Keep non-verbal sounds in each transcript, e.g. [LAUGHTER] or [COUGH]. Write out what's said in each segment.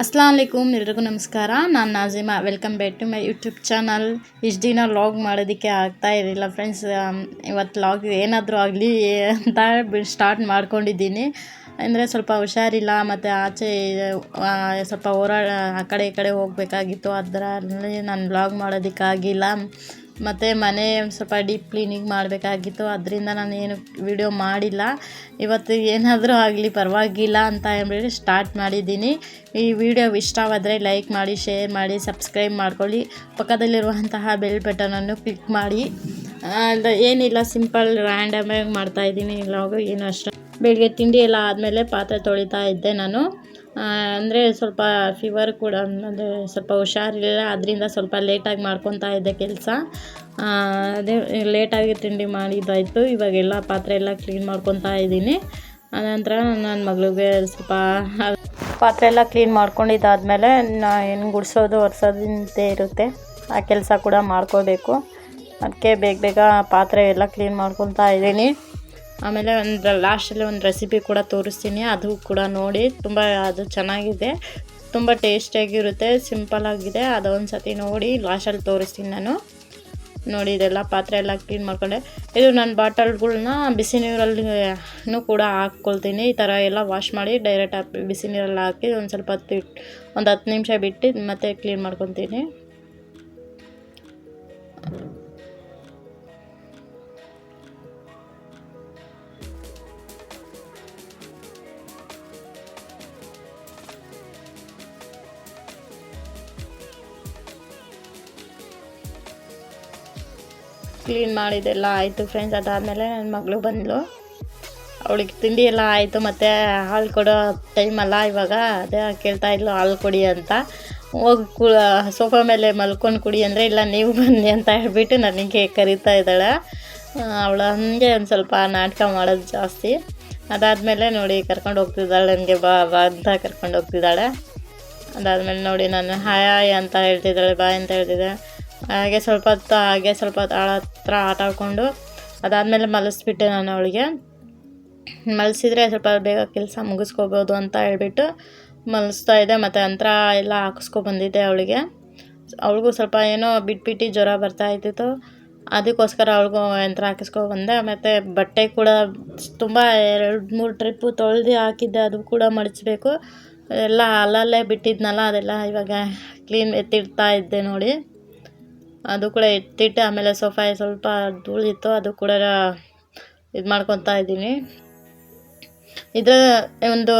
ಅಸ್ಲಾಂ ಅಲೈಕುಮ್ ಎಲ್ರಿಗೂ ನಮಸ್ಕಾರ. ನಾನು Najima welcome back to my YouTube channel ಇಷ್ಟು ದಿನ ಲಾಗ್ ಮಾಡೋದಕ್ಕೆ ಆಗ್ತಾ ಇರಲಿಲ್ಲ ಫ್ರೆಂಡ್ಸ್ ಇವತ್ತು ಲಾಗ್ ಏನಾದರೂ ಆಗಲಿ ಅಂತ ಸ್ಟಾರ್ಟ್ ಮಾಡ್ಕೊಂಡಿದ್ದೀನಿ. ಅಂದರೆ ಸ್ವಲ್ಪ ಹುಷಾರಿಲ್ಲ, ಮತ್ತು ಆಚೆ ಸ್ವಲ್ಪ ಓಡಾಡ ಆ ಕಡೆ ಈ ಕಡೆ ಹೋಗಬೇಕಾಗಿತ್ತು. ಅದರಲ್ಲಿ ನಾನು ಬ್ಲಾಗ್ ಮಾಡೋದಕ್ಕಾಗಿಲ್ಲ. ಮತ್ತು ಮನೆ ಸ್ವಲ್ಪ ಡೀಪ್ ಕ್ಲೀನಿಂಗ್ ಮಾಡಬೇಕಾಗಿತ್ತು. ಅದರಿಂದ ನಾನು ಏನು ವಿಡಿಯೋ ಮಾಡಿಲ್ಲ. ಇವತ್ತು ಏನಾದರೂ ಆಗಲಿ ಪರವಾಗಿಲ್ಲ ಅಂತ ಹೇಳ್ಬಿಟ್ಟು ಸ್ಟಾರ್ಟ್ ಮಾಡಿದ್ದೀನಿ. ಈ ವಿಡಿಯೋ ಇಷ್ಟವಾದರೆ ಲೈಕ್ ಮಾಡಿ ಶೇರ್ ಮಾಡಿ ಸಬ್ಸ್ಕ್ರೈಬ್ ಮಾಡ್ಕೊಳ್ಳಿ. ಪಕ್ಕದಲ್ಲಿರುವಂತಹ ಬೆಲ್ ಬಟನನ್ನು ಕ್ಲಿಕ್ ಮಾಡಿ. ಏನಿಲ್ಲ ಸಿಂಪಲ್ ರ್ಯಾಂಡಮಾಗಿ ಮಾಡ್ತಾಯಿದ್ದೀನಿ ಇಲ್ಲ ಏನು ಅಷ್ಟು. ಬೆಳಿಗ್ಗೆ ತಿಂಡಿ ಎಲ್ಲ ಆದಮೇಲೆ ಪಾತ್ರೆ ತೊಳಿತಾ ಇದ್ದೆ ನಾನು. ಅಂದರೆ ಸ್ವಲ್ಪ ಫೀವರ್ ಕೂಡ, ಅಂದರೆ ಸ್ವಲ್ಪ ಹುಷಾರಿಲ್ಲ ಅದರಿಂದ ಸ್ವಲ್ಪ ಲೇಟಾಗಿ ಮಾಡ್ಕೊತಾ ಇದ್ದೆ ಕೆಲಸ. ಅದೇ ಲೇಟಾಗಿ ತಿಂಡಿ ಮಾಡಿದ್ದಾಯಿತು ಇವಾಗೆಲ್ಲ ಪಾತ್ರೆ ಎಲ್ಲ ಕ್ಲೀನ್ ಮಾಡ್ಕೊತಾ ಇದ್ದೀನಿ. ಆನಂತರ ನನ್ನ ಮಗಳಿಗೆ ಸ್ವಲ್ಪ ಪಾತ್ರೆ ಎಲ್ಲ ಕ್ಲೀನ್ ಮಾಡ್ಕೊಂಡಿದ್ದಾದಮೇಲೆ ನಾ ಏನು ಗುಡಿಸೋದು, ಒರೆಸೋದಂತೆ ಇರುತ್ತೆ. ಆ ಕೆಲಸ ಕೂಡ ಮಾಡ್ಕೋಬೇಕು. ಅದಕ್ಕೆ ಬೇಗ ಬೇಗ ಪಾತ್ರೆ ಎಲ್ಲ ಕ್ಲೀನ್ ಮಾಡ್ಕೊತಾ ಇದ್ದೀನಿ. ಆಮೇಲೆ ಒಂದು ಲಾಸ್ಟಲ್ಲಿ ಒಂದು ರೆಸಿಪಿ ಕೂಡ ತೋರಿಸ್ತೀನಿ. ಅದು ಕೂಡ ನೋಡಿ ತುಂಬ ಅದು ಚೆನ್ನಾಗಿದೆ. ತುಂಬ ಟೇಸ್ಟಿಯಾಗಿರುತ್ತೆ ಸಿಂಪಲ್ ಆಗಿದೆ. ಅದೊಂದು ಸತಿ ನೋಡಿ ಲಾಸ್ಟಲ್ಲಿ ತೋರಿಸ್ತೀನಿ ನಾನು. ನೋಡಿ ಇದೆಲ್ಲ ಪಾತ್ರೆ ಎಲ್ಲ ಕ್ಲೀನ್ ಮಾಡ್ಕೊಂಡೆ. ಇದು ನನ್ನ ಬಾಟಲ್ಗಳನ್ನ ಬಿಸಿ ನೀರಲ್ಲಿ ಕೂಡ ಹಾಕ್ಕೊಳ್ತೀನಿ. ಈ ಥರ ಎಲ್ಲ ವಾಶ್ ಮಾಡಿ ಡೈರೆಕ್ಟ್ ಬಿಸಿ ನೀರಲ್ಲಿ ಹಾಕಿ ಒಂದು ಸ್ವಲ್ಪ ಹೊತ್ತು ಒಂದು ಹತ್ತು ನಿಮಿಷ ಬಿಟ್ಟು ಮತ್ತೆ ಕ್ಲೀನ್ ಮಾಡ್ಕೊತೀನಿ. ಕ್ಲೀನ್ ಮಾಡಿದೆಲ್ಲ ಆಯಿತು ಫ್ರೆಂಡ್ಸ್ ಅದಾದಮೇಲೆ ನನ್ನ ಮಗಳು ಬಂದಳು ಅವಳಿಗೆ ತಿಂಡಿ ಎಲ್ಲ ಆಯಿತು, ಮತ್ತು ಹಾಲು ಕೊಡೋ ಟೈಮಲ್ಲ ಇವಾಗ. ಅದೇ ಕೇಳ್ತಾ ಇದ್ಲು, ಹಾಲು ಕೊಡಿ ಅಂತ. ಹೋಗಿ ಕು ಸೋಫಾ ಮೇಲೆ ಮಲ್ಕೊಂಡು ಕುಡಿ ಅಂದರೆ, ಇಲ್ಲ ನೀವು ಬನ್ನಿ ಅಂತ ಹೇಳ್ಬಿಟ್ಟು ನನಗೆ ಕರಿತಾ ಇದ್ದಾಳೆ. ಅವಳು ಹಂಗೆ ಒಂದು ಸ್ವಲ್ಪ ನಾಟಕ ಮಾಡೋದು ಜಾಸ್ತಿ. ಅದಾದಮೇಲೆ ನೋಡಿ ಕರ್ಕೊಂಡು ಹೋಗ್ತಿದ್ದಾಳೆ, ನನಗೆ ಬಾ ಬಾ ಅಂತ ಕರ್ಕೊಂಡು ಹೋಗ್ತಿದ್ದಾಳೆ. ಅದಾದಮೇಲೆ ನೋಡಿ ನಾನು ಹಾಯ್ ಹಾಯ್ ಅಂತ ಹೇಳ್ತಿದ್ದಾಳೆ ಬಾಯ್ ಅಂತ ಹೇಳ್ತಿದ್ದೆ ಹಾಗೆ ಸ್ವಲ್ಪ ಹೊತ್ತು ಹಾಗೆ ಸ್ವಲ್ಪ ಹೊತ್ತು ಆಳ ಹತ್ರ ಆಟ ಆಡ್ಕೊಂಡು ಅದಾದಮೇಲೆ ಮಲಸ್ಬಿಟ್ಟೆ ನಾನು ಅವಳಿಗೆ. ಮಲಗಿಸಿದ್ರೆ ಸ್ವಲ್ಪ ಬೇಗ ಕೆಲಸ ಮುಗಿಸ್ಕೋಬೋದು ಅಂತ ಹೇಳಿಬಿಟ್ಟು ಮಲಗಿಸ್ತಾ ಇದ್ದೆ, ಮತ್ತು ಯಂತ್ರ ಎಲ್ಲ ಹಾಕಿಸ್ಕೊಬಂದಿದ್ದೆ ಅವಳಿಗೆ. ಅವಳಿಗೂ ಸ್ವಲ್ಪ ಏನೋ ಬಿಟ್ಬಿಟ್ಟು ಜ್ವರ ಬರ್ತಾ ಇದ್ದಿತ್ತು. ಅದಕ್ಕೋಸ್ಕರ ಅವಳಿಗೂ ಯಂತ್ರ ಹಾಕಿಸ್ಕೊ ಬಂದೆ. ಮತ್ತು ಬಟ್ಟೆ ಕೂಡ ತುಂಬ ಎರಡು ಮೂರು ಟ್ರಿಪ್ಪು ತೊಳೆದು ಹಾಕಿದ್ದೆ, ಅದು ಕೂಡ ಮಡಚಬೇಕು. ಎಲ್ಲ ಅಲ್ಲಲ್ಲೇ ಬಿಟ್ಟಿದ್ನಲ್ಲ, ಅದೆಲ್ಲ ಇವಾಗ ಕ್ಲೀನ್ ಎತ್ತಿಡ್ತಾ ಇದ್ದೆ ನೋಡಿ. ಅದು ಕೂಡ ಎತ್ತಿಟ್ಟು ಆಮೇಲೆ ಸೋಫಾ ಸ್ವಲ್ಪ ಧೂಳಿತ್ತು, ಅದು ಕೂಡ ಇದು ಮಾಡ್ಕೊತಾ ಇದ್ದೀನಿ. ಇದು ಒಂದು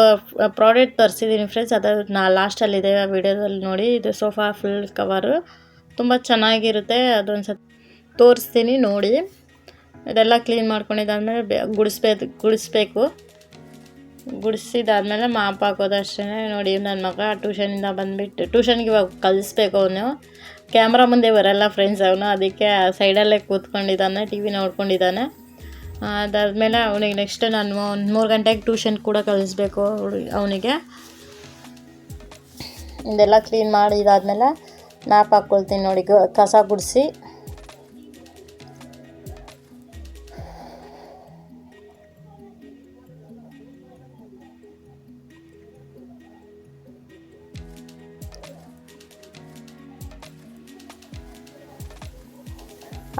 ಪ್ರಾಡಕ್ಟ್ ತರಿಸಿದ್ದೀನಿ ಫ್ರೆಂಡ್ಸ್ ಅದು ನಾ ಲಾಸ್ಟಲ್ಲಿದೆ ವಿಡಿಯೋದಲ್ಲಿ ನೋಡಿ. ಇದು ಸೋಫಾ ಫುಲ್ ಕವರು ತುಂಬ ಚೆನ್ನಾಗಿರುತ್ತೆ ಅದೊಂದು ಸತ್ ತೋರಿಸ್ತೀನಿ ನೋಡಿ. ಇದೆಲ್ಲ ಕ್ಲೀನ್ ಮಾಡ್ಕೊಂಡಿದ್ದಾದ್ಮೇಲೆ ಬೆ ಗುಡಿಸ್ಬೇಕು ಗುಡಿಸ್ಬೇಕು. ಗುಡಿಸಿದಾದ್ಮೇಲೆ ಮಾಪ್ ಹಾಕೋದು ಅಷ್ಟೇ ನೋಡಿ ನನ್ನ ಮಗ ಟ್ಯೂಷನಿಂದ ಬಂದುಬಿಟ್ಟು ಟ್ಯೂಷನ್ಗೆ ಇವಾಗ ಕಲಿಸ್ಬೇಕು ಅವನು. ಕ್ಯಾಮ್ರಾ ಮುಂದೆ ಬರಲ್ಲ ಫ್ರೆಂಡ್ಸ್ ಅವನು. ಅದಕ್ಕೆ ಸೈಡಲ್ಲೇ ಕೂತ್ಕೊಂಡಿದ್ದಾನೆ ಟಿ ವಿ ನೋಡ್ಕೊಂಡಿದ್ದಾನೆ ಅದಾದಮೇಲೆ ಅವನಿಗೆ ನೆಕ್ಸ್ಟ್ ನಾನು ಒಂದು ಮೂರು ಗಂಟೆಗೆ ಟ್ಯೂಷನ್ ಕೂಡ ಕಳಿಸ್ಬೇಕು ಅವನಿಗೆ. ಇದೆಲ್ಲ ಕ್ಲೀನ್ ಮಾಡಿ ಇದಾದಮೇಲೆ ಮ್ಯಾಪ್ ಹಾಕ್ಕೊಳ್ತೀನಿ ನೋಡಿ, ಕಸ ಗುಡಿಸಿ.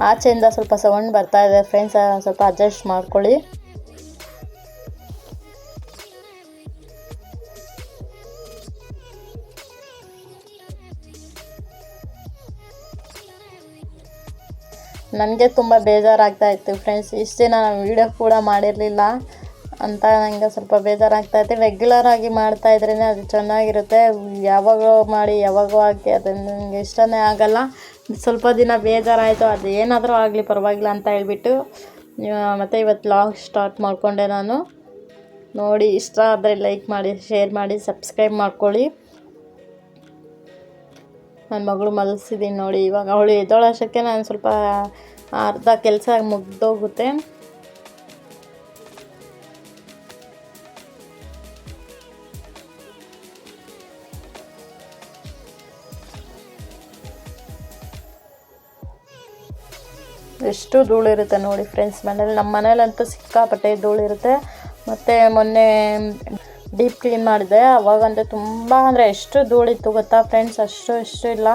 ಆಚೆಯಿಂದ ಸ್ವಲ್ಪ ಸೌಂಡ್ ಬರ್ತಾ ಇದೆ. ಫ್ರೆಂಡ್ಸ್ ಸ್ವಲ್ಪ ಅಡ್ಜಸ್ಟ್ ಮಾಡ್ಕೊಳ್ಳಿ. ನನಗೆ ತುಂಬ ಬೇಜಾರಾಗ್ತಾ ಇತ್ತು ಫ್ರೆಂಡ್ಸ್ ಇಷ್ಟು ದಿನ ನಾನು ವೀಡಿಯೋ ಕೂಡ ಮಾಡಿರಲಿಲ್ಲ. ಅಂತ ನನಗೆ ಸ್ವಲ್ಪ ಬೇಜಾರಾಗ್ತೈತೆ. ರೆಗ್ಯುಲರ್ ಆಗಿ ಮಾಡ್ತಾ ಇದ್ರೇ ಅದು ಚೆನ್ನಾಗಿರುತ್ತೆ. ಯಾವಾಗ ಮಾಡಿ, ಯಾವಾಗೋ ಹಾಕಿ ಅದು ನನಗೆ ಇಷ್ಟನೇ ಆಗಲ್ಲ. ಸ್ವಲ್ಪ ದಿನ ಬೇಜಾರಾಯಿತು, ಅದು ಏನಾದರೂ ಆಗಲಿ ಪರವಾಗಿಲ್ಲ ಅಂತ ಹೇಳ್ಬಿಟ್ಟು ಮತ್ತು ಇವತ್ತು ಲಾಗ್ ಸ್ಟಾರ್ಟ್ ಮಾಡಿಕೊಂಡೆ ನಾನು. ನೋಡಿ, ಇಷ್ಟ ಆದರೆ ಲೈಕ್ ಮಾಡಿ ಶೇರ್ ಮಾಡಿ ಸಬ್ಸ್ಕ್ರೈಬ್ ಮಾಡ್ಕೊಳ್ಳಿ. ನನ್ನ ಮಗಳು ಮಲಗಿಸಿದ್ದೀನಿ ನೋಡಿ, ಇವಾಗ ಅವಳು ಎದ್ದೋಳಷ್ಟಕ್ಕೆ ನಾನು ಸ್ವಲ್ಪ ಅರ್ಧ ಕೆಲಸ ಮುಗ್ದೋಗುತ್ತೆ. ಎಷ್ಟು ಧೂಳಿರುತ್ತೆ ನೋಡಿ ಫ್ರೆಂಡ್ಸ್ ಮನೇಲಿ ನಮ್ಮ ಮನೇಲಂತೂ ಸಿಕ್ಕಾಪಟ್ಟೆ ಧೂಳಿರುತ್ತೆ. ಮತ್ತು ಮೊನ್ನೆ ಡೀಪ್ ಕ್ಲೀನ್ ಮಾಡಿದೆ. ಅವಾಗಂದರೆ ತುಂಬ ಅಂದರೆ ಎಷ್ಟು ಧೂಳಿತ್ತು ಗೊತ್ತಾ ಫ್ರೆಂಡ್ಸ್ ಅಷ್ಟು ಇಷ್ಟು ಇಲ್ಲ.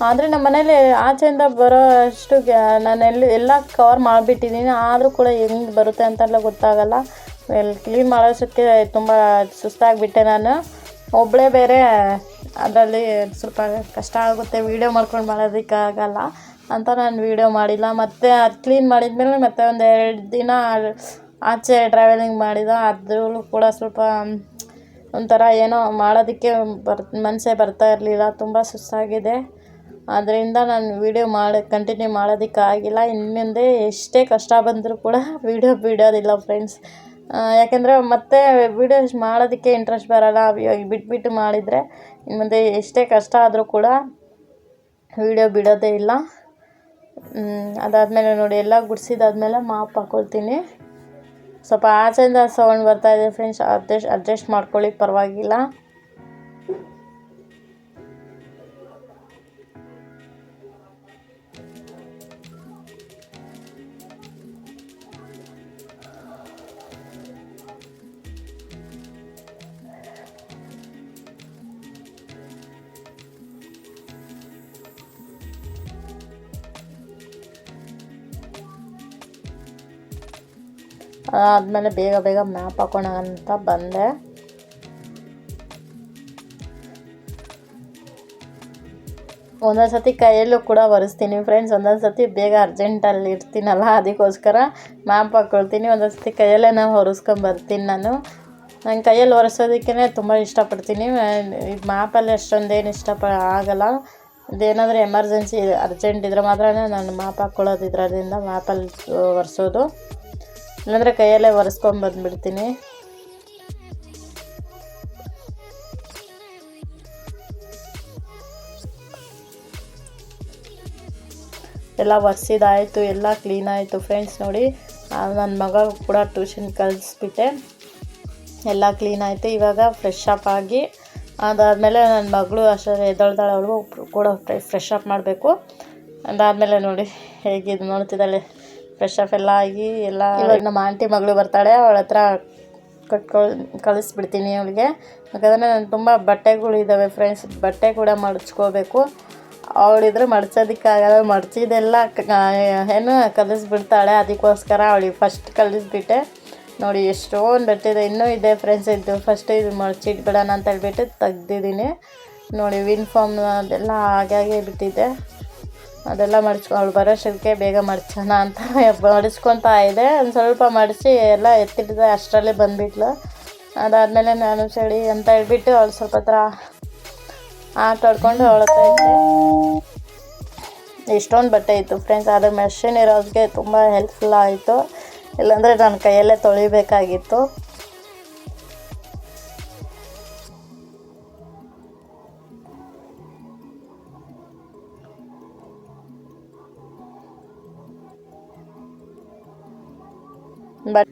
ಆದರೆ ನಮ್ಮ ಮನೇಲಿ ಆಚೆಯಿಂದ ಬರೋ ಅಷ್ಟು ಗ್ಯಾ- ನಾನು ಎಲ್ಲಿ ಎಲ್ಲ ಕವರ್ ಮಾಡಿಬಿಟ್ಟಿದ್ದೀನಿ ಆದರೂ ಕೂಡ ಹೆಂಗೆ ಬರುತ್ತೆ ಅಂತೆಲ್ಲ ಗೊತ್ತಾಗಲ್ಲ. ಎಲ್ಲಿ ಕ್ಲೀನ್ ಮಾಡೋಸಕ್ಕೆ ತುಂಬ ಸುಸ್ತಾಗಿಬಿಟ್ಟೆ ನಾನು. ಒಬ್ಬಳೇ ಬೇರೆ ಅದರಲ್ಲಿ ಸ್ವಲ್ಪ ಕಷ್ಟ ಆಗುತ್ತೆ ವೀಡಿಯೋ ಮಾಡ್ಕೊಂಡು ಮಾಡೋದಕ್ಕಾಗಲ್ಲ. ಅಂತ ನಾನು ವೀಡಿಯೋ ಮಾಡಿಲ್ಲ. ಮತ್ತು ಅದು ಕ್ಲೀನ್ ಮಾಡಿದ್ಮೇಲೆ ಮತ್ತೆ ಒಂದು ಎರಡು ದಿನ ಆಚೆ ಟ್ರಾವೆಲಿಂಗ್ ಮಾಡಿದ. ಅದ್ರಲ್ಲೂ ಕೂಡ ಸ್ವಲ್ಪ ಒಂಥರ ಏನೋ ಮಾಡೋದಕ್ಕೆ ಬರ್, ಮನಸ್ಸೇ ಬರ್ತಾ ಇರಲಿಲ್ಲ. ತುಂಬ ಸುಸ್ತಾಗಿದೆ. ಅದರಿಂದ ನಾನು ವೀಡಿಯೋ ಮಾಡಿ ಕಂಟಿನ್ಯೂ ಮಾಡೋದಕ್ಕಾಗಿಲ್ಲ. ಇನ್ನು ಮುಂದೆ ಎಷ್ಟೇ ಕಷ್ಟ ಬಂದರೂ ಕೂಡ ವೀಡಿಯೋ ಬಿಡೋದಿಲ್ಲ ಫ್ರೆಂಡ್ಸ್ ಯಾಕೆಂದರೆ ಮತ್ತೆ ವೀಡಿಯೋಸ್ ಮಾಡೋದಕ್ಕೆ ಇಂಟ್ರೆಸ್ಟ್ ಬರೋಲ್ಲ. ಬಿಟ್ಬಿಟ್ಟು ಮಾಡಿದರೆ ಇನ್ನು ಮುಂದೆ ಎಷ್ಟೇ ಕಷ್ಟ ಆದರೂ ಕೂಡ ವೀಡಿಯೋ ಬಿಡೋದೇ ಇಲ್ಲ. ಅದಾದಮೇಲೆ ನೋಡಿ, ಎಲ್ಲ ಗುಡಿಸಿದಾದ್ಮೇಲೆ ಮಾಪ್ ಹಾಕ್ಕೊಳ್ತೀನಿ ಸ್ವಲ್ಪ ಆಚೆಯಿಂದ ಸೌಂಡ್ ಬರ್ತಾ ಇದೆ ಫ್ರೆಂಡ್ಸ್, ಅಡ್ಜಸ್ಟ್ ಅಡ್ಜಸ್ಟ್ ಮಾಡ್ಕೊಳ್ಳಿ ಪರವಾಗಿಲ್ಲ. ಆದಮೇಲೆ ಬೇಗ ಬೇಗ ಮ್ಯಾಪ್ ಹಾಕೋಣ ಅಂತ ಬಂದೆ. ಒಂದೊಂದು ಸತಿ ಕೈಯಲ್ಲೂ ಕೂಡ ಒರೆಸ್ತೀನಿ ಫ್ರೆಂಡ್ಸ್ ಒಂದೊಂದು ಸತಿ ಬೇಗ ಅರ್ಜೆಂಟಲ್ಲಿ ಇರ್ತೀನಲ್ಲ, ಅದಕ್ಕೋಸ್ಕರ ಮ್ಯಾಪ್ ಹಾಕ್ಕೊಳ್ತೀನಿ ಒಂದೊಂದು ಸತಿ ಕೈಯಲ್ಲೇ ನಾವು ಹೊರಿಸ್ಕೊಂಬರ್ತೀನಿ ನಾನು. ನನ್ನ ಕೈಯಲ್ಲಿ ಒರೆಸೋದಕ್ಕೇ ತುಂಬ ಇಷ್ಟಪಡ್ತೀನಿ. ಇದು ಮ್ಯಾಪಲ್ಲಿ ಅಷ್ಟೊಂದೇನು ಇಷ್ಟಪ, ಆಗಲ್ಲ. ಇದೇನಾದರೂ ಎಮರ್ಜೆನ್ಸಿ ಅರ್ಜೆಂಟ್ ಇದ್ರೆ ಮಾತ್ರ ನಾನು ಮ್ಯಾಪ್ ಹಾಕ್ಕೊಳ್ಳೋದು ಇದರಿಂದ ಮ್ಯಾಪಲ್ಲಿ ಒರೆಸೋದು. ಇಲ್ಲಾಂದರೆ ಕೈಯಲ್ಲೇ ಒರೆಸ್ಕೊಂಬಂದ್ಬಿಡ್ತೀನಿ ಎಲ್ಲ ಒರೆಸಿದಾಯಿತು, ಎಲ್ಲ ಕ್ಲೀನ್ ಆಯಿತು ಫ್ರೆಂಡ್ಸ್ ನೋಡಿ. ನನ್ನ ಮಗ ಕೂಡ ಟ್ಯೂಷನ್ ಕಲಿಸ್ಬಿಟ್ಟೆ. ಎಲ್ಲ ಕ್ಲೀನ್ ಆಯಿತು. ಇವಾಗ ಫ್ರೆಶ್ ಅಪ್ ಆಗಿ, ಅದಾದಮೇಲೆ ನನ್ನ ಮಗಳು ಅಷ್ಟೇ ಎದ್ದೊಳ್ದಾಳೆ ಅವಳು ಕೂಡ ಫ್ರೆಶ್ ಅಪ್ ಮಾಡಬೇಕು. ಅದಾದಮೇಲೆ ನೋಡಿ ಹೇಗಿದ್ದು ನೋಡ್ತಿದ್ದಾಳೆ. ಫ್ರೆಶ್ ಅಪ್ ಎಲ್ಲ ಆಗಿ ಎಲ್ಲ ನಮ್ಮ ಆಂಟಿ ಮಗಳು ಬರ್ತಾಳೆ, ಅವಳ ಹತ್ರ ಕಟ್ಕೊಳ್, ಕಳಿಸ್ಬಿಡ್ತೀನಿ ಅವಳಿಗೆ. ಯಾಕಂದರೆ ನಾನು ತುಂಬ ಬಟ್ಟೆಗಳಿದ್ದಾವೆ ಫ್ರೆಂಡ್ಸ್ ಬಟ್ಟೆ ಕೂಡ ಮಡಚ್ಕೋಬೇಕು. ಅವಳಿದ್ರೆ ಮಡ್ಚೋದಕ್ಕಾಗಲ್ಲ, ಮಡ್ಚಿದೆಲ್ಲ ಏನು ಕಲಿಸ್ಬಿಡ್ತಾಳೆ, ಅದಕ್ಕೋಸ್ಕರ ಅವಳಿಗೆ ಫಸ್ಟ್ ಕಲಿಸ್ಬಿಟ್ಟೆ. ನೋಡಿ, ಎಷ್ಟೊಂದು ಬಟ್ಟೆ ಇದೆ ಇನ್ನೂ ಇದೆ ಫ್ರೆಂಡ್ಸ್ ಇದು ಫಸ್ಟ್ ಇದು ಮಡ್ಚಿಟ್ಬಿಡೋಣ ಅಂತ ಹೇಳ್ಬಿಟ್ಟು ತೆಗ್ದಿದ್ದೀನಿ. ನೋಡಿ ಯೂನಿಫಾರ್ಮ್ ಅದೆಲ್ಲ ಹಾಗಾಗಿ ಬಿಟ್ಟಿದೆ. ಅದೆಲ್ಲ ಮಡಿಸ್ಕೊ ಅವಳು ಬರೋಷ್ಟಕ್ಕೆ ಬೇಗ ಮಾಡಿಸೋಣ ಅಂತ [LAUGHS] ಮಡಿಸ್ಕೊತಾ ಇದೆ. ಒಂದು ಸ್ವಲ್ಪ ಮಡಿಸಿ ಎಲ್ಲ ಎತ್ತಿಟ್ಟಿದೆ, ಅಷ್ಟರಲ್ಲೇ ಬಂದುಬಿಟ್ಲು. ಅದಾದಮೇಲೆ ನಾನು ಚಳಿ ಅಂತ ಹೇಳ್ಬಿಟ್ಟು ಅವಳು ಸ್ವಲ್ಪ ಹತ್ರ ಆಟ ಆಡ್ಕೊಂಡು ಅವಳ ಹತ್ರ ಇದ್ದೆ. ಎಷ್ಟೊಂದು ಬಟ್ಟೆ ಇತ್ತು ಫ್ರೆಂಡ್ಸ್ ಅದು ಮೆಷಿನ್ ಇರೋದಕ್ಕೆ ತುಂಬ ಹೆಲ್ಪ್ಫುಲ್ ಆಯಿತು. ಇಲ್ಲಾಂದರೆ ನನ್ನ ಕೈಯಲ್ಲೇ ತೊಳಿಬೇಕಾಗಿತ್ತು. ಬಟ್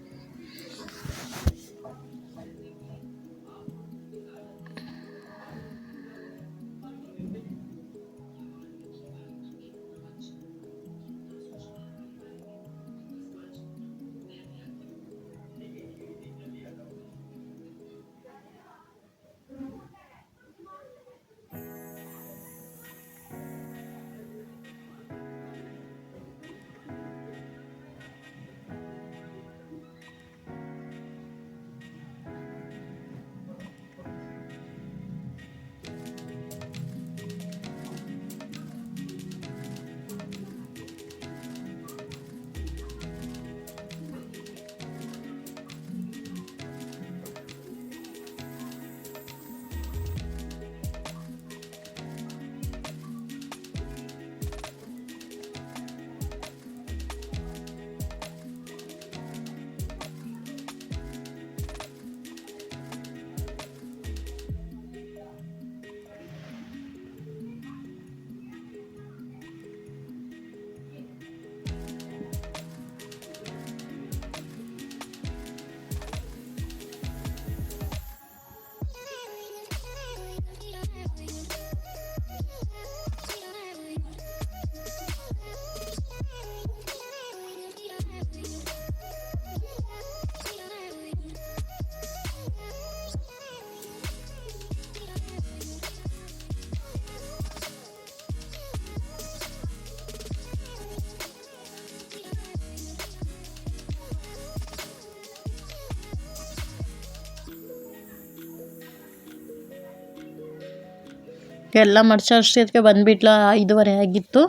ಎಲ್ಲ ಮಡ್ಚೋ ಅಷ್ಟೊತ್ತಿಗೆ ಬಂದುಬಿಟ್ಲು, ಐದುವರೆ ಆಗಿತ್ತು.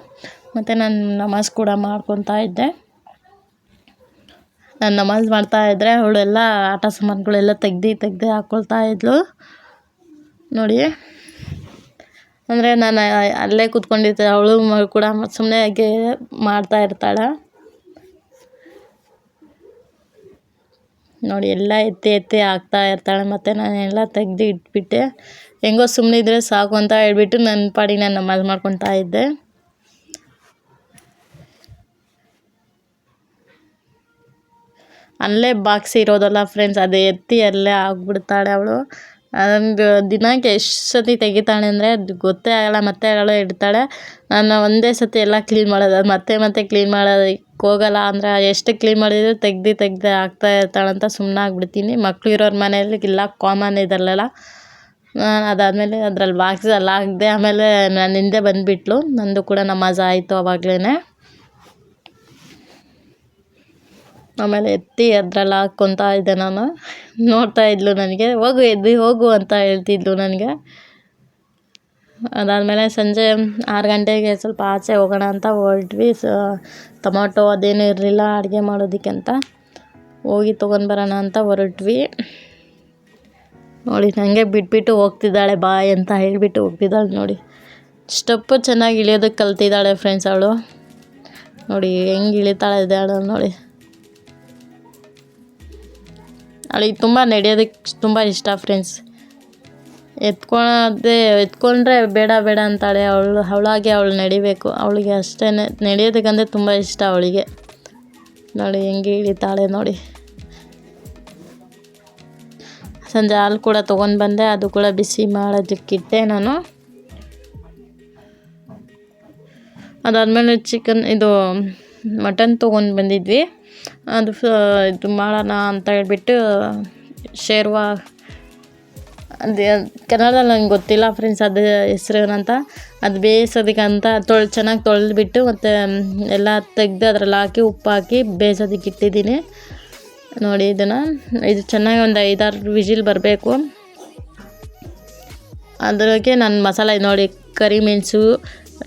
ಮತ್ತು ನಾನು ನಮಾಜ್ ಕೂಡ ಮಾಡ್ಕೊತಾ ಇದ್ದೆ. ನಾನು ನಮಾಜ್ ಮಾಡ್ತಾ ಇದ್ದರೆ ಅವಳೆಲ್ಲ ಆಟ ಸಾಮಾನುಗಳೆಲ್ಲ ತೆಗ್ದು ತೆಗ್ದು ಹಾಕ್ಕೊಳ್ತಾ ಇದ್ಳು ನೋಡಿ. ಅಂದರೆ ನಾನು ಅಲ್ಲೇ ಕೂತ್ಕೊಂಡಿದ್ದೆ, ಅವಳು ಕೂಡ ಸುಮ್ಮನೆ ಹಾಗೆ ಮಾಡ್ತಾ ಇರ್ತಾಳೆ. ನೋಡಿ ಎಲ್ಲ ಎತ್ತಿ ಎತ್ತಿ ಹಾಕ್ತಾ ಇರ್ತಾಳೆ ಮತ್ತು ನಾನೆಲ್ಲ ತೆಗೆದು ಇಟ್ಬಿಟ್ಟೆ. ಹೆಂಗೋ ಸುಮ್ಮನೆ ಇದ್ದರೆ ಸಾಕು ಅಂತ ಹೇಳ್ಬಿಟ್ಟು ನನ್ನ ಪಾಡಿ ನಾನು ನಮಾಜ್ ಮಾಡ್ಕೊತಾ ಇದ್ದೆ. ಅಲ್ಲೇ ಬಾಕ್ಸ್ ಇರೋದಲ್ಲ ಫ್ರೆಂಡ್ಸ್ ಅದೇ ಎತ್ತಿ ಅಲ್ಲೇ ಆಗ್ಬಿಡ್ತಾಳೆ ಅವಳು. ಅದೊಂದು ದಿನಕ್ಕೆ ಎಷ್ಟು ಸತಿ ತೆಗಿತಾಳೆ ಅಂದರೆ ಅದು ಗೊತ್ತೇ ಆಗಲ್ಲ, ಮತ್ತೆ ಅವಳು ಇಡ್ತಾಳೆ. ನಾನು ಒಂದೇ ಸತಿ ಎಲ್ಲ ಕ್ಲೀನ್ ಮಾಡೋದು ಮತ್ತೆ ಮತ್ತೆ ಕ್ಲೀನ್ ಮಾಡೋದಕ್ಕೆ ಹೋಗಲ್ಲ ಅಂದರೆ ಎಷ್ಟು ಕ್ಲೀನ್ ಮಾಡಿದ್ರು ತೆಗ್ದು ತೆಗ್ದು ಹಾಕ್ತಾ ಇರ್ತಾಳಂತ ಸುಮ್ಮನೆ ಆಗ್ಬಿಡ್ತೀನಿ. ಮಕ್ಳು ಇರೋರ ಮನೆಯಲ್ಲಿ ಇಲ್ಲ ಕಾಮನ್ ಇದರಲ್ಲೆಲ್ಲ. ನಾನು ಅದಾದಮೇಲೆ ಅದ್ರಲ್ಲಿ ಬಾಕ್ಸಲ್ಲಿ ಹಾಕ್ದೆ ಆಮೇಲೆ ನಾನು ಹಿಂದೆ ಬಂದುಬಿಟ್ಲು. ನಂದು ಕೂಡ ನಮಾಜ್ ಆಯಿತು ಅವಾಗಲೇ ಆಮೇಲೆ ಎತ್ತಿ ಅದ್ರಲ್ಲಿ ಹಾಕ್ಕೊತಾ ಇದ್ದೆ ನಾನು. ನೋಡ್ತಾ ಇದ್ಲು ನನಗೆ. ಹೋಗು, ಎದ್ದು ಹೋಗು ಅಂತ ಹೇಳ್ತಿದ್ಲು ನನಗೆ. ಅದಾದಮೇಲೆ ಸಂಜೆ ಆರು ಗಂಟೆಗೆ ಸ್ವಲ್ಪ ಆಚೆ ಹೋಗೋಣ ಅಂತ ಹೊರಟ್ವಿ. ಸ, ಟೊಮೊಟೊ ಅದೇನೂ ಇರಲಿಲ್ಲ, ಅಡುಗೆ ಮಾಡೋದಕ್ಕೆ ಅಂತ. ಹೋಗಿ ತೊಗೊಂಡು ಬರೋಣ ಅಂತ ಹೊರಟ್ವಿ. ನೋಡಿ ನನಗೆ ಬಿಟ್ಬಿಟ್ಟು ಹೋಗ್ತಿದ್ದಾಳೆ ಬಾಯ್ ಅಂತ ಹೇಳಿಬಿಟ್ಟು ಹೋಗ್ತಿದ್ದಾಳೆ ನೋಡಿ. ಸ್ಟೆಪ್ಪು ಚೆನ್ನಾಗಿ ಇಳಿಯೋದಕ್ಕೆ ಕಲ್ತಿದ್ದಾಳೆ ಫ್ರೆಂಡ್ಸ್ ಅವಳು. ನೋಡಿ, ಹೆಂಗೆ ಇಳಿತಾಳೆ ಇದ್ದಾಳೆ ನೋಡಿ. ಅವಳಿಗೆ ತುಂಬ ನಡೆಯೋದಕ್ಕೆ ತುಂಬ ಇಷ್ಟ ಫ್ರೆಂಡ್ಸ್ ಎತ್ಕೊಳ್ಳೋದೆ ಎತ್ಕೊಂಡ್ರೆ ಬೇಡ ಬೇಡ ಅಂತಾಳೆ ಅವಳು. ಅವಳಾಗೆ ಅವಳು ನಡಿಬೇಕು. ಅವಳಿಗೆ ಅಷ್ಟೇ ನಡೆಯೋದಕ್ಕಂದರೆ ತುಂಬ ಇಷ್ಟ ಅವಳಿಗೆ. ನೋಡಿ ಹೆಂಗೆ ಇಳಿತಾಳೆ ನೋಡಿ. ಸಂಜೆ ಹಾಲು ಕೂಡ ತೊಗೊಂಡು ಬಂದೆ. ಅದು ಕೂಡ ಬಿಸಿ ಮಾಡೋದಕ್ಕಿಟ್ಟೆ ನಾನು. ಅದಾದಮೇಲೆ ಚಿಕನ್ ಇದು ಮಟನ್ ತೊಗೊಂಡು ಬಂದಿದ್ವಿ. ಅದು ಇದು ಮಾಡೋಣ ಅಂತ ಹೇಳ್ಬಿಟ್ಟು ಶೇರ್ವಾ ಅದು ಕನ್ನಡದಲ್ಲಿ ನಂಗೆ ಗೊತ್ತಿಲ್ಲ ಫ್ರೆಂಡ್ಸ್ ಅದು ಹೆಸ್ರು ಏನಂತ. ಅದು ಬೇಯಿಸೋದಕ್ಕಂತ ತೊಳ್ ಚೆನ್ನಾಗಿ ತೊಳೆದ್ಬಿಟ್ಟು ಮತ್ತು ಎಲ್ಲ ತೆಗೆದು ಅದರಲ್ಲಿ ಹಾಕಿ, ಉಪ್ಪು ಹಾಕಿ ಬೇಯಿಸೋದಕ್ಕೆ ಇಟ್ಟಿದ್ದೀನಿ. ನೋಡಿ ಇದನ್ನು. ಇದು ಚೆನ್ನಾಗಿ ಒಂದು ಐದಾರು ವಿಜಿಲ್ ಬರಬೇಕು. ಅದ್ರಾಗೆ ನನ್ನ ಮಸಾಲೆ ನೋಡಿ ಕರಿಮೆಣಸು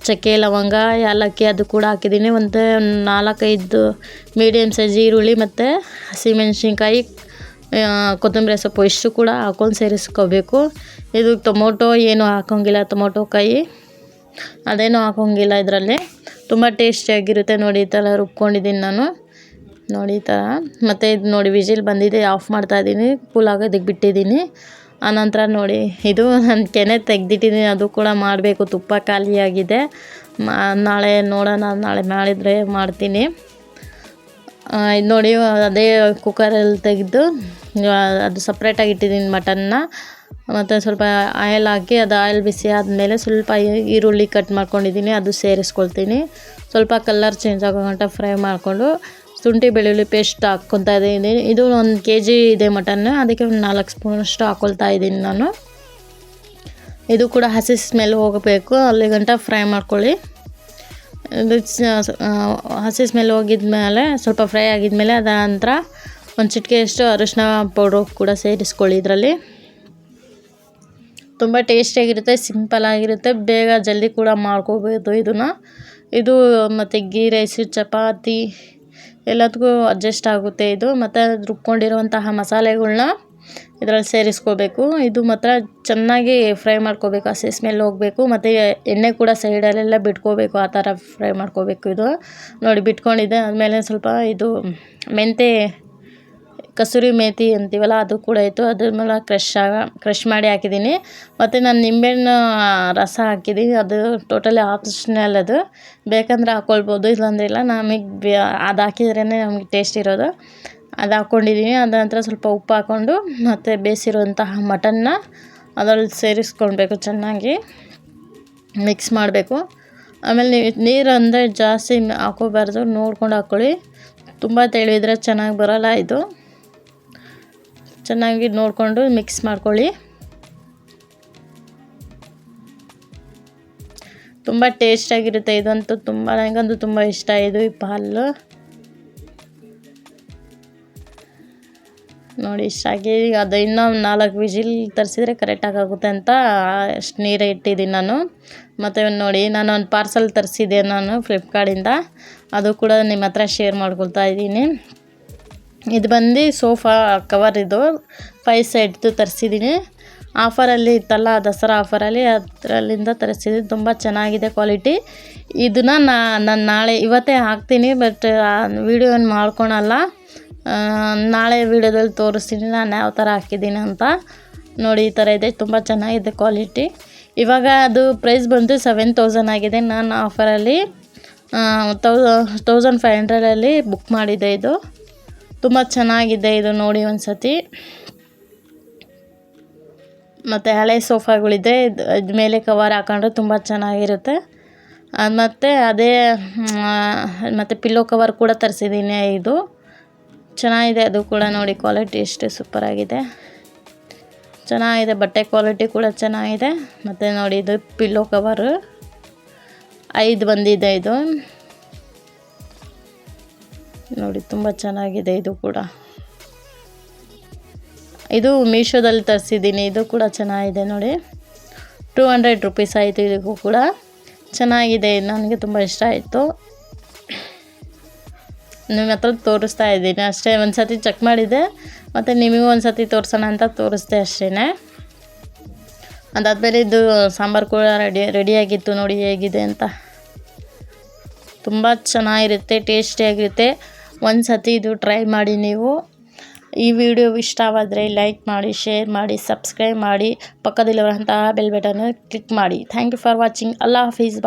ಚಕ್ಕೆ, ಲವಂಗ, ಏಲಕ್ಕಿ ಅದು ಕೂಡ ಹಾಕಿದ್ದೀನಿ. ಒಂದು ನಾಲ್ಕೈದು ಮೀಡಿಯಮ್ ಸೈಜ್ ಈರುಳ್ಳಿ ಮತ್ತು ಹಸಿಮೆಣ್ಸಿನ್ಕಾಯಿ ಕೊತ್ತಂಬರಿ ಸೊಪ್ಪು ಇಷ್ಟು ಕೂಡ ಹಾಕೊಂಡು ಸೇರಿಸ್ಕೋಬೇಕು. ಇದು ಟೊಮೊಟೊ ಏನು ಹಾಕೋಂಗಿಲ್ಲ, ಟೊಮೊಟೊ ಕಾಯಿ. ಅದೇನು ಹಾಕೋಂಗಿಲ್ಲ ಇದರಲ್ಲಿ. ತುಂಬ ಟೇಸ್ಟಿಯಾಗಿರುತ್ತೆ ನೋಡಿ, ಈ ಥರ ರುಬ್ಕೊಂಡಿದ್ದೀನಿ ನಾನು. ನೋಡಿ ಈ ಥರ. ಮತ್ತು ಇದು ನೋಡಿ, ವಿಜಿಲ್ ಬಂದಿದೆ, ಆಫ್ ಮಾಡ್ತಾಯಿದ್ದೀನಿ ಕೂಲ್ ಆಗೋದಕ್ಕೆ ಬಿಟ್ಟಿದ್ದೀನಿ ಆನಂತರ ನೋಡಿ, ಇದು ನಾನು ಕೆನೆ ತೆಗೆದಿಟ್ಟಿದ್ದೀನಿ ಅದು ಕೂಡ ಮಾಡಬೇಕು, ತುಪ್ಪ ಖಾಲಿಯಾಗಿದೆ. ನಾಳೆ ನೋಡೋಣ, ನಾಳೆ ಮಾಡಿದರೆ ಮಾಡ್ತೀನಿ. ಇದು ನೋಡಿ, ಅದೇ ಕುಕ್ಕರಲ್ಲಿ ತೆಗೆದು ಅದು ಸಪ್ರೇಟಾಗಿ ಇಟ್ಟಿದ್ದೀನಿ ಮಟನ್ನ. ಮತ್ತು ಸ್ವಲ್ಪ ಆಯಿಲ್ ಹಾಕಿ, ಅದು ಆಯಿಲ್ ಬಿಸಿ ಆದಮೇಲೆ ಸ್ವಲ್ಪ ಈರುಳ್ಳಿ ಕಟ್ ಮಾಡ್ಕೊಂಡಿದ್ದೀನಿ ಅದು ಸೇರಿಸ್ಕೊಳ್ತೀನಿ. ಸ್ವಲ್ಪ ಕಲರ್ ಚೇಂಜ್ ಆಗೋ ಗಂಟ ಫ್ರೈ ಮಾಡಿಕೊಂಡು ಶುಂಠಿ ಬೆಳ್ಳುಳ್ಳಿ ಪೇಸ್ಟ್ ಹಾಕ್ಕೊತಾ ಇದ್ದೀನಿ. ಇದು ಒಂದು ಕೆ ಜಿ ಇದೆ ಮಟನ್ ಅದಕ್ಕೆ ಒಂದು ನಾಲ್ಕು ಸ್ಪೂನಷ್ಟು ಹಾಕ್ಕೊಳ್ತಾ ಇದ್ದೀನಿ ನಾನು. ಇದು ಕೂಡ ಹಸಿ ಸ್ಮೆಲ್ ಹೋಗಬೇಕು. ಅಲ್ಲಿ ಗಂಟ ಫ್ರೈ ಮಾಡ್ಕೊಳ್ಳಿ. ಇದು ಹಸಿ ಸ್ಮೆಲ್ ಹೋಗಿದ್ಮೇಲೆ, ಸ್ವಲ್ಪ ಫ್ರೈ ಆಗಿದ್ಮೇಲೆ ಅದ ನಂತರ ಒಂದು ಚಿಟಿಕೆಯಷ್ಟು ಅರಿಶಿನ ಪೌಡ್ರು ಕೂಡ ಸೇರಿಸ್ಕೊಳ್ಳಿ ಇದರಲ್ಲಿ. ತುಂಬ ಟೇಸ್ಟಿಯಾಗಿರುತ್ತೆ ಸಿಂಪಲ್ ಆಗಿರುತ್ತೆ. ಬೇಗ ಜಲ್ದಿ ಕೂಡ ಮಾಡ್ಕೋಬೋದು ಇದನ್ನು. ಇದು ಮತ್ತು ಗೀ ರೈಸು ಚಪಾತಿ ಎಲ್ಲದಕ್ಕೂ ಅಡ್ಜಸ್ಟ್ ಆಗುತ್ತೆ ಇದು. ಮತ್ತು ರುಬ್ಕೊಂಡಿರುವಂತಹ ಮಸಾಲೆಗಳನ್ನ ಇದರಲ್ಲಿ ಸೇರಿಸ್ಕೋಬೇಕು. ಇದು ಮಾತ್ರ ಚೆನ್ನಾಗಿ ಫ್ರೈ ಮಾಡ್ಕೋಬೇಕು. ಹಸಿ ಸ್ಮೆಲ್ ಹೋಗಬೇಕು. ಮತ್ತು ಎಣ್ಣೆ ಕೂಡ ಸೈಡಲ್ಲೆಲ್ಲ ಬಿಟ್ಕೋಬೇಕು. ಆ ಥರ ಫ್ರೈ ಮಾಡ್ಕೋಬೇಕು ಇದು. ನೋಡಿ ಬಿಟ್ಕೊಂಡಿದ್ದೆ. ಆದಮೇಲೆ ಸ್ವಲ್ಪ ಇದು ಮೆಂತೆ ಕಸೂರಿ ಮೇಥಿ ಅಂತೀವಲ್ಲ, ಅದು ಕೂಡ ಇತ್ತು. ಕ್ರಶ್ ಆಗ ಕ್ರಶ್ ಮಾಡಿ ಹಾಕಿದ್ದೀನಿ. ಮತ್ತು ನಾನು ನಿಂಬೆಹಣ್ಣು ರಸ ಹಾಕಿದ್ದೀನಿ. ಅದು ಟೋಟಲಿ ಆಪ್ಷನಲ್ ಅದು. ಬೇಕಂದ್ರೆ ಹಾಕ್ಕೊಳ್ಬೋದು ಇಲ್ಲಾಂದ್ರೆ ಇಲ್ಲ. ನಮಗೆ ಅದು ಹಾಕಿದ್ರೇ ನಮಗೆ ಟೇಸ್ಟ್ ಇರೋದು. ಅದು ಹಾಕ್ಕೊಂಡಿದ್ದೀನಿ ಅದ ನಂತರ ಸ್ವಲ್ಪ ಉಪ್ಪು ಹಾಕ್ಕೊಂಡು ಮತ್ತು ಬೇಯಿಸಿರುವಂತಹ ಮಟನ್ನ ಅದರಲ್ಲಿ ಸೇರಿಸ್ಕೊಳ್ಬೇಕು ಚೆನ್ನಾಗಿ. ಮಿಕ್ಸ್ ಮಾಡಬೇಕು. ಆಮೇಲೆ ನೀರು ಅಂದರೆ ಜಾಸ್ತಿ ಹಾಕೋಬಾರ್ದು. ನೋಡ್ಕೊಂಡು ಹಾಕ್ಕೊಳ್ಳಿ ತುಂಬ ತೆಳುವಿದ್ರೆ ಚೆನ್ನಾಗಿ ಬರೋಲ್ಲ ಇದು. ಚೆನ್ನಾಗಿ ನೋಡಿಕೊಂಡು ಮಿಕ್ಸ್ ಮಾಡ್ಕೊಳ್ಳಿ. ತುಂಬ ಟೇಸ್ಟಾಗಿರುತ್ತೆ ಇದಂತೂ ತುಂಬ ನನಗಂತೂ ತುಂಬ ಇಷ್ಟ ಇದು ಈ ಪಾಲು. ನೋಡಿ ಇಷ್ಟಾಗಿ ಅದು ಇನ್ನೂ ನಾಲ್ಕು ವಿಜಿಲ್ ತರಿಸಿದ್ರೆ ಕರೆಕ್ಟಾಗಿ ಆಗುತ್ತೆ ಅಂತ ಅಷ್ಟು ನೀರೇ ಇಟ್ಟಿದ್ದೀನಿ ನಾನು. ಮತ್ತು ನೋಡಿ, ನಾನು ಒಂದು ಪಾರ್ಸಲ್ ತರಿಸಿದ್ದೆ ನಾನು ಫ್ಲಿಪ್ಕಾರ್ಟಿಂದ ಅದು ಕೂಡ ನಿಮ್ಮ ಹತ್ರ ಶೇರ್ ಮಾಡ್ಕೊಳ್ತಾ ಇದ್ದೀನಿ. ಇದು ಬಂದು ಸೋಫಾ ಕವರ್ ಇದು. ಫೈವ್ ಸೆಟ್ದು ತರಿಸಿದ್ದೀನಿ ಆಫರಲ್ಲಿ ಇತ್ತಲ್ಲ, ದಸರಾ ಆಫರಲ್ಲಿ ಅದರಲ್ಲಿಂದ ತರಿಸಿದ್ದೀನಿ ತುಂಬ ಚೆನ್ನಾಗಿದೆ ಕ್ವಾಲಿಟಿ ಇದನ್ನು ನಾ, ನಾನು ನಾಳೆ, ಇವತ್ತೇ ಹಾಕ್ತೀನಿ ಬಟ್ ವೀಡಿಯೋ ಏನು ಮಾಡ್ಕೊಳಲ್ಲ. ನಾಳೆ ವೀಡಿಯೋದಲ್ಲಿ ತೋರಿಸ್ತೀನಿ, ನಾನು ಯಾವ ಥರ ಹಾಕಿದ್ದೀನಿ ಅಂತ. ನೋಡಿ, ಈ ಥರ ಇದೆ. ತುಂಬ ಚೆನ್ನಾಗಿದೆ ಕ್ವಾಲಿಟಿ ಇವಾಗ ಅದು ಪ್ರೈಸ್ ಬಂದು ಸೆವೆನ್ ತೌಸಂಡ್ ಆಗಿದೆ. ನಾನು ಆಫರಲ್ಲಿ ತೌ ತೌಸಂಡ್ ಫೈವ್ ಹಂಡ್ರೆಡಲ್ಲಿ ಬುಕ್ ಮಾಡಿದ್ದೆ ಇದು. ತುಂಬ ಚೆನ್ನಾಗಿದೆ ಇದು ನೋಡಿ ಒಂದು ಸತಿ ಮತ್ತು ಹಳೆ ಸೋಫಾಗಳಿದೆ, ಇದು ಮೇಲೆ ಕವರ್ ಹಾಕೊಂಡ್ರೆ ತುಂಬ ಚೆನ್ನಾಗಿರುತ್ತೆ. ಮತ್ತು ಅದೇ ಮತ್ತು ಪಿಲ್ಲೋ ಕವರ್ ಕೂಡ ತರಿಸಿದ್ದೀನಿ ಇದು. ಚೆನ್ನಾಗಿದೆ ಅದು ಕೂಡ ನೋಡಿ, ಕ್ವಾಲಿಟಿ ಎಷ್ಟು ಸೂಪರಾಗಿದೆ ಚೆನ್ನಾಗಿದೆ, ಬಟ್ಟೆ ಕ್ವಾಲಿಟಿ ಕೂಡ ಚೆನ್ನಾಗಿದೆ. ಮತ್ತು ನೋಡಿ ಇದು ಪಿಲ್ಲೋ ಕವರು. ಐದು ಬಂದಿದೆ ಇದು. ನೋಡಿ, ತುಂಬ ಚೆನ್ನಾಗಿದೆ ಇದು ಕೂಡ. ಇದು ಮೀಶೋದಲ್ಲಿ ತರಿಸಿದ್ದೀನಿ, ಇದು ಕೂಡ ಚೆನ್ನಾಗಿದೆ ನೋಡಿ. ಟೂ ಹಂಡ್ರೆಡ್ ರುಪೀಸ್ ಆಯಿತು ಇದಕ್ಕೂ ಕೂಡ. ಚೆನ್ನಾಗಿದೆ, ನನಗೆ ತುಂಬ ಇಷ್ಟ ಆಯಿತು. ನಿಮ್ಮ ಹತ್ರ ತೋರಿಸ್ತಾ ಇದ್ದೀನಿ ಅಷ್ಟೇ ಒಂದು ಸತಿ ಚೆಕ್ ಮಾಡಿದ್ದೆ ಮತ್ತು ನಿಮಗೂ ಒಂದು ಸತಿ ತೋರಿಸೋಣ ಅಂತ ತೋರಿಸ್ದೆ ಅಷ್ಟೇ ಅದಾದಮೇಲೆ ಇದು ಸಾಂಬಾರು ಕೂಡ ರೆಡಿ ರೆಡಿಯಾಗಿತ್ತು ನೋಡಿ, ಹೇಗಿದೆ ಅಂತ. ತುಂಬ ಚೆನ್ನಾಗಿರುತ್ತೆ ಟೇಸ್ಟಿಯಾಗಿರುತ್ತೆ ಒಂದು ಸತಿ ಇದು ಟ್ರೈ ಮಾಡಿ ನೀವು. ಈ ವಿಡಿಯೋ ಇಷ್ಟವಾದರೆ ಲೈಕ್ ಮಾಡಿ, ಶೇರ್ ಮಾಡಿ, ಸಬ್ಸ್ಕ್ರೈಬ್ ಮಾಡಿ. ಪಕ್ಕದಲ್ಲಿರುವಂತಹ ಬೆಲ್ ಬಟನ್ ಕ್ಲಿಕ್ ಮಾಡಿ. ಥ್ಯಾಂಕ್ ಯು ಫಾರ್ ವಾಚಿಂಗ್ ಅಲ್ಲಾ ಹಾಫೀಸ್.